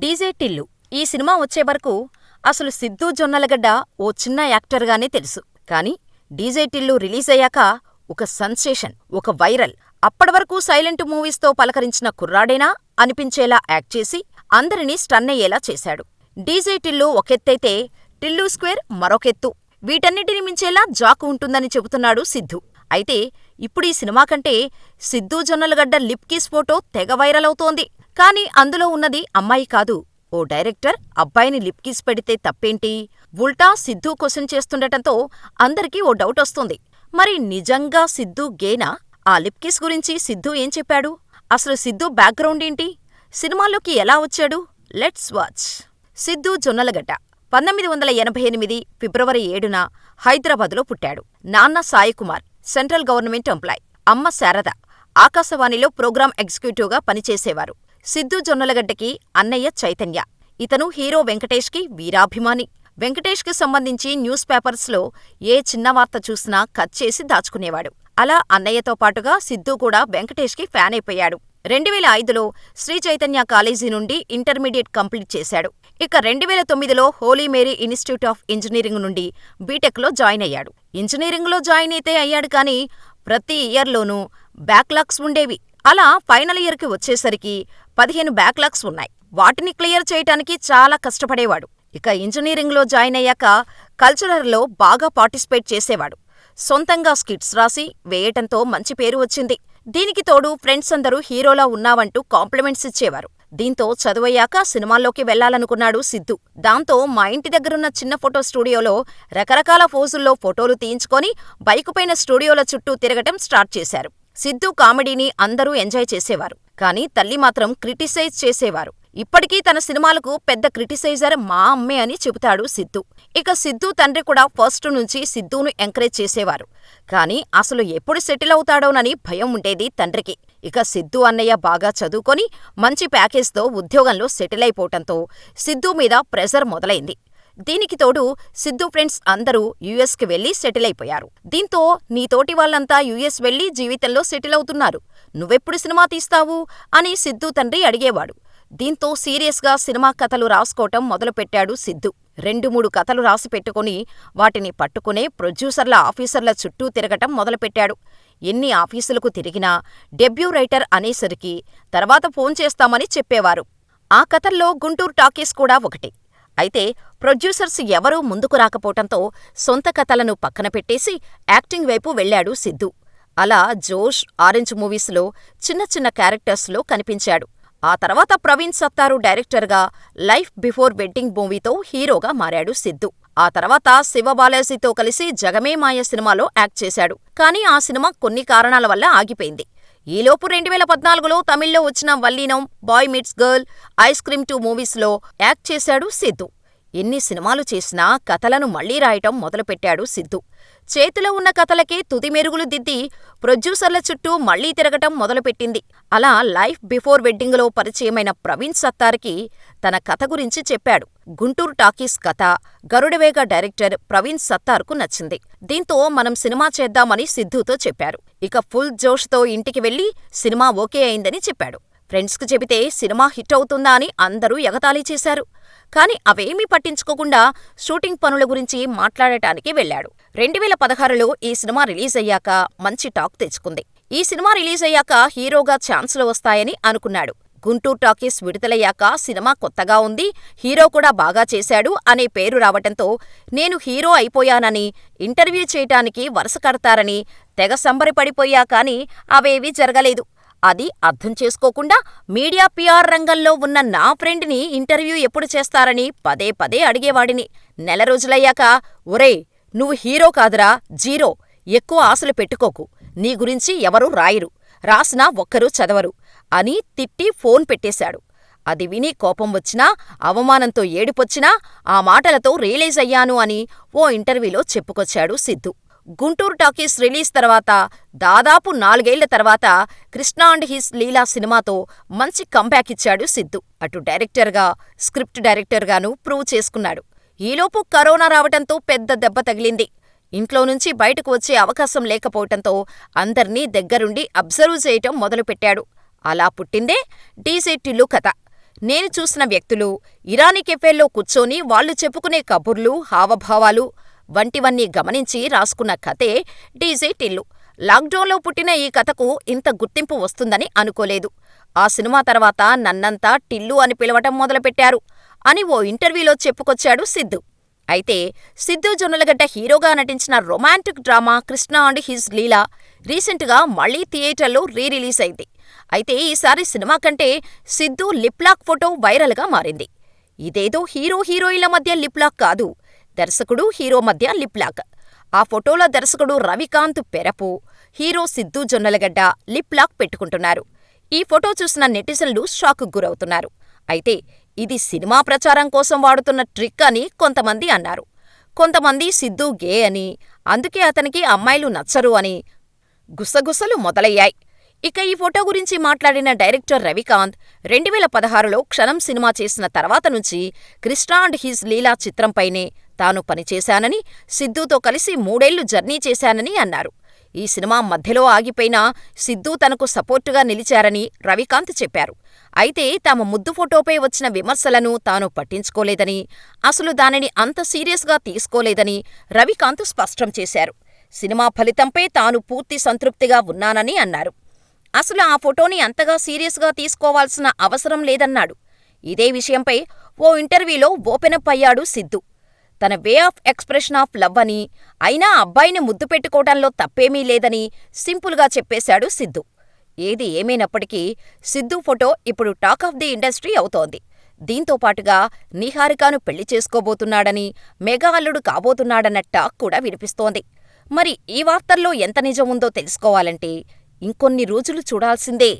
DJ Tillu ఈ cinema వచ్చే వరకు అసలు సిద్ధు జొన్నలగడ్డ ఓ చిన్న యాక్టర్గానే తెలుసు. కానీ డీజే టిల్లు రిలీజ్ అయ్యాక ఒక సెన్సేషన్, ఒక వైరల్. అప్పటివరకు సైలెంట్ మూవీస్తో పలకరించిన కుర్రాడేనా అనిపించేలా యాక్ట్ చేసి అందరినీ స్టన్నయ్యేలా చేశాడు. డీజే టిల్లు ఒకెత్తైతే టిల్లు స్క్వేర్ మరొకెత్తు. వీటన్నిటిని మించేలా జాకు ఉంటుందని చెబుతున్నాడు సిద్ధూ. అయితే ఇప్పుడీ సినిమా కంటే Siddhu Jonnalagadda lip kiss photo తెగ వైరల్ అవుతోంది. కానీ అందులో ఉన్నది అమ్మాయి కాదు. ఓ డైరెక్టర్ అబ్బాయిని లిప్ కిస్ పెడితే తప్పేంటి? ఉల్టా సిద్ధు క్వశ్చన్ చేస్తుండటంతో అందరికీ ఓ డౌటొస్తోంది. మరి నిజంగా సిద్దూ గేనా? ఆ లిప్ కిస్ గురించి సిద్ధు ఏం చెప్పాడు? అసలు సిద్దూ బ్యాక్గ్రౌండేంటి? సినిమాల్లోకి ఎలా వచ్చాడు? Let's watch. సిద్ధు జొన్నలగడ్డ పంతొమ్మిది వందల ఎనభై ఎనిమిది ఫిబ్రవరి ఏడున హైదరాబాదులో పుట్టాడు. నాన్న సాయికుమార్ సెంట్రల్ గవర్నమెంట్ ఎంప్లాయ్. అమ్మ శారద ఆకాశవాణిలో ప్రోగ్రాం ఎగ్జిక్యూటివ్గా పనిచేసేవారు. సిద్ధు జొన్నలగడ్డకి అన్నయ్య చైతన్య. ఇతను హీరో వెంకటేష్కి వీరాభిమాని. వెంకటేష్కి సంబంధించి న్యూస్ పేపర్స్లో ఏ చిన్న వార్త చూసినా కట్ చేసి దాచుకునేవాడు. అలా అన్నయ్యతో పాటుగా సిద్ధు కూడా వెంకటేష్కి ఫ్యానైపోయాడు. రెండువేల ఐదులో శ్రీ చైతన్య కాలేజీ నుండి ఇంటర్మీడియట్ కంప్లీట్ చేశాడు. ఇక రెండువేల తొమ్మిదిలో Holy Mary Institute of Engineering నుండి బీటెక్లో జాయిన్ అయ్యాడు. ఇంజనీరింగ్లో జాయిన్ అయితే అయ్యాడు కానీ ప్రతి ఇయర్లోనూ బ్యాక్లాగ్స్ ఉండేవి. అలా ఫైనల్ ఇయర్కి వచ్చేసరికి పదిహేను బ్యాక్లాగ్స్ ఉన్నాయి. వాటిని క్లియర్ చేయటానికి చాలా కష్టపడేవాడు. ఇక ఇంజనీరింగ్లో జాయిన్ అయ్యాక కల్చరల్లో బాగా పార్టిసిపేట్ చేసేవాడు. సొంతంగా స్కిట్స్ రాసి వేయటంతో మంచి పేరు వచ్చింది. దీనికి తోడు ఫ్రెండ్స్ అందరూ హీరోలా ఉన్నావంటూ కాంప్లిమెంట్స్ ఇచ్చేవారు. దీంతో చదువయ్యాక సినిమాల్లోకి వెళ్ళాలనుకున్నాడు సిద్ధు దాంతో మా ఇంటి దగ్గరున్న చిన్న ఫోటో స్టూడియోలో రకరకాల పోజుల్లో ఫోటోలు తీయించుకొని బైకుపైన స్టూడియోల చుట్టూ తిరగటం స్టార్ట్ చేశారు. సిద్దూ కామెడీని అందరూ ఎంజాయ్ చేసేవారు. కానీ తల్లి మాత్రం క్రిటిసైజ్ చేసేవారు. ఇప్పటికీ తన సినిమాలకు పెద్ద క్రిటిసైజర్ మా అమ్మే అని చెబుతాడు సిద్ధు ఇక సిద్ధు తండ్రి కూడా ఫస్ట్ నుంచి సిద్దూను ఎంకరేజ్ చేసేవారు. కానీ అసలు ఎప్పుడు సెటిల్ అవుతాడోనని భయం ఉండేది తండ్రికి. ఇక సిద్ధు అన్నయ్య బాగా చదువుకొని మంచి ప్యాకేజ్తో ఉద్యోగంలో సెటిల్ అయిపోవటంతో సిద్దూ మీద ప్రెజర్ మొదలైంది. దీనికి తోడు సిద్ధు ఫ్రెండ్స్ అందరూ యుఎస్కి వెళ్ళి సెటిల్ అయిపోయారు. దీంతో నీ తోటి వాళ్ళంతా యూఎస్ వెళ్ళి జీవితంలో సెటిల్ అవుతున్నారు. నువ్వెప్పుడు సినిమా తీస్తావు? అని సిద్ధు తండ్రి అడిగేవాడు. దీంతో సీరియస్గా సినిమా కథలు రాసుకోవటం మొదలుపెట్టాడు సిద్ధు రెండు మూడు కథలు రాసి పెట్టుకుని వాటిని పట్టుకునే ప్రొడ్యూసర్ల ఆఫీసర్ల చుట్టూ తిరగటం మొదలుపెట్టాడు. ఎన్ని ఆఫీసులకు తిరిగినా డెబ్యూ రైటర్ అనేసరికి తర్వాత ఫోన్ చేస్తామని చెప్పేవారు. ఆ కథల్లో గుంటూరు టాకీస్ కూడా ఒకటి. అయితే ప్రొడ్యూసర్స్ ఎవరూ ముందుకు రాకపోవటంతో సొంత కథలను పక్కన పెట్టేసి యాక్టింగ్ వైపు వెళ్ళాడు సిద్ధు. అలా జోష్, ఆరెంజ్ మూవీస్లో చిన్న చిన్న క్యారెక్టర్స్లో కనిపించాడు. ఆ తర్వాత ప్రవీణ్ సత్తారు డైరెక్టర్గా లైఫ్ బిఫోర్ వెడ్డింగ్ మూవీతో హీరోగా మారాడు సిద్ధు. ఆ తర్వాత శివబాలాజీతో కలిసి జగమే మాయ సినిమాలో యాక్ట్ చేశాడు. కానీ ఆ సినిమా కొన్ని కారణాల వల్ల ఆగిపోయింది. ఈలోపు రెండువేల పద్నాలుగులో తమిళ్ళో వచ్చిన Vallinam, boy meets girl, ice cream two మూవీస్లో యాక్ట్ చేశాడు సిద్ధు ఎన్ని సినిమాలు చేసినా కథలను మళ్ళీ రాయటం మొదలుపెట్టాడు సిద్ధు చేతిలో ఉన్న కథలకే తుది మెరుగులు దిద్ది ప్రొడ్యూసర్ల చుట్టూ మళ్ళీ తిరగటం మొదలుపెట్టింది. అలా లైఫ్ బిఫోర్ వెడ్డింగ్లో పరిచయమైన ప్రవీణ్ సత్తారికి తన కథ గురించి చెప్పాడు. గుంటూరు టాకీస్ కథ గరుడవేగ డైరెక్టర్ ప్రవీణ్ సత్తార్కు నచ్చింది. దీంతో మనం సినిమా చేద్దామని సిద్ధూతో చెప్పారు. ఇక ఫుల్ జోష్తో ఇంటికి వెళ్ళి సినిమా ఓకే అయిందని చెప్పాడు. ఫ్రెండ్స్కు చెబితే సినిమా హిట్ అవుతుందా అని అందరూ ఎగతాళి చేశారు. కానీ అవేమీ పట్టించుకోకుండా షూటింగ్ పనుల గురించి మాట్లాడటానికి వెళ్ళాడు. రెండువేల పదహారులో ఈ సినిమా రిలీజయ్యాక మంచి టాక్ తెచ్చుకుంది. ఈ సినిమా రిలీజయ్యాక హీరోగా ఛాన్సులు వస్తాయని అనుకున్నాడు. గుంటూరు టాకీస్ విడుదలయ్యాక సినిమా కొత్తగా ఉంది, హీరో కూడా బాగా చేశాడు అనే పేరు రావటంతో నేను హీరో అయిపోయానని ఇంటర్వ్యూ చేయటానికి వరుస కడతారని తెగ సంబరపడిపోయా కానీ అవేవీ జరగలేదు. అది అర్థం చేసుకోకుండా మీడియా పిఆర్ రంగంలో ఉన్న నా ఫ్రెండ్ని ఇంటర్వ్యూ ఎప్పుడు చేస్తారని పదే పదే అడిగేవాడిని. నెల రోజులయ్యాక ఒరేయ్ నువ్వు హీరో కాదురా జీరో. ఎక్కువ ఆశలు పెట్టుకోకు. నీ గురించి ఎవరూ రాయరు. రాసినా ఒక్కరూ చదవరు అని తిట్టి ఫోన్ పెట్టేశాడు. అది విని కోపం వచ్చినా, అవమానంతో ఏడుపొచ్చినా ఆ మాటలతో రియలైజ్ అయ్యాను అని ఓ ఇంటర్వ్యూలో చెప్పుకొచ్చాడు సిద్ధు. గుంటూరు టాకీస్ రిలీజ్ తర్వాత దాదాపు నాలుగేళ్ళ తర్వాత కృష్ణ అండ్ హిస్ లీలా సినిమాతో మంచి కంబ్యాక్ ఇచ్చాడు సిద్ధు. అటు డైరెక్టర్గా, స్క్రిప్ట్ డైరెక్టర్గానూ ప్రూవ్ చేసుకున్నాడు. ఈలోపు కరోనా రావటంతో పెద్ద దెబ్బ తగిలింది. ఇంట్లో నుంచి బయటకు వచ్చే అవకాశం లేకపోవటంతో అందర్నీ దగ్గరుండి అబ్జర్వ్ చేయటం మొదలుపెట్టాడు. అలా పుట్టిందే డీజే టిల్లు కథ. నేను చూసిన వ్యక్తులు ఇరానీ కెఫేల్లో కూర్చొని వాళ్ళు చెప్పుకునే కబుర్లు, హావభావాలు వంటివన్నీ గమనించి రాసుకున్న కథే డీజే టిల్లు. లాక్డౌన్లో పుట్టిన ఈ కథకు ఇంత గుర్తింపు వస్తుందని అనుకోలేదు. ఆ సినిమా తర్వాత నన్నంతా టిల్లు అని పిలవటం మొదలుపెట్టారు అని ఓ ఇంటర్వ్యూలో చెప్పుకొచ్చాడు సిద్ధు. అయితే సిద్ధు జొన్నలగడ్డ హీరోగా నటించిన romantic drama Krishna and his Leela రీసెంట్గా మళ్ళీ థియేటర్లో రీ రిలీజ్ అయింది. అయితే ఈసారి సినిమా కంటే సిద్ధు లిప్ లాక్ ఫోటో వైరల్గా మారింది. ఇదేదో హీరో హీరోయిన్ల మధ్య లిప్ లాక్ కాదు, దర్శకుడు హీరో మధ్య లిప్ లాక్. ఆ ఫోటోలో దర్శకుడు Ravikanth Perepu, hero Siddhu Jonnalagadda lip lock పెట్టుకుంటున్నారు. ఈ ఫోటో చూసిన నెటిజన్లు షాక్కు గురవుతున్నారు. అయితే ఇది సినిమా ప్రచారం కోసం వాడుతున్న ట్రిక్ అని కొంతమంది అన్నారు. కొంతమంది సిద్ధు గే అని, అందుకే అతనికి అమ్మాయిలు నచ్చరు అని గుసగుసలు మొదలయ్యాయి. ఇక ఈ ఫోటో గురించి మాట్లాడిన డైరెక్టర్ రవికాంత్, రెండువేల పదహారులో క్షణం సినిమా చేసిన తర్వాత నుంచి కృష్ణ అండ్ హిజ్ లీలా చిత్రంపైనే తాను పనిచేశానని, సిద్ధుతో కలిసి మూడేళ్ళు జర్నీ చేశానని అన్నారు. ఈ సినిమా మధ్యలో ఆగిపోయినా సిద్ధు తనకు సపోర్టుగా నిలిచారని రవికాంత్ చెప్పారు. అయితే తమ ముద్దు ఫోటోపై వచ్చిన విమర్శలను తాను పట్టించుకోలేదని, అసలు దానిని అంత సీరియస్గా తీసుకోలేదని రవికాంత్ స్పష్టం చేశారు. సినిమా ఫలితంపై తాను పూర్తి సంతృప్తిగా ఉన్నానని అన్నారు. అసలు ఆ ఫోటోని అంతగా సీరియస్గా తీసుకోవాల్సిన అవసరం లేదన్నాడు. ఇదే విషయంపై ఓ ఇంటర్వ్యూలో ఓపెనప్ అయ్యాడు సిద్ధు. తన way of expression of love అని, అయినా అబ్బాయిని ముద్దు పెట్టుకోవటంలో తప్పేమీ లేదని సింపుల్గా చెప్పేశాడు సిద్ధు. ఏది ఏమైనప్పటికీ సిద్ధు ఫోటో ఇప్పుడు టాక్ ఆఫ్ ది ఇండస్ట్రీ అవుతోంది. దీంతో పాటుగా నిహారికను పెళ్ళి చేసుకోబోతున్నాడని, మెగా అల్లుడు కాబోతున్నాడన్న టాక్ కూడా వినిపిస్తోంది. మరి ఈ వార్తల్లో ఎంత నిజం ఉందో తెలుసుకోవాలంటే ఇంకొన్ని రోజులు చూడాల్సిందే.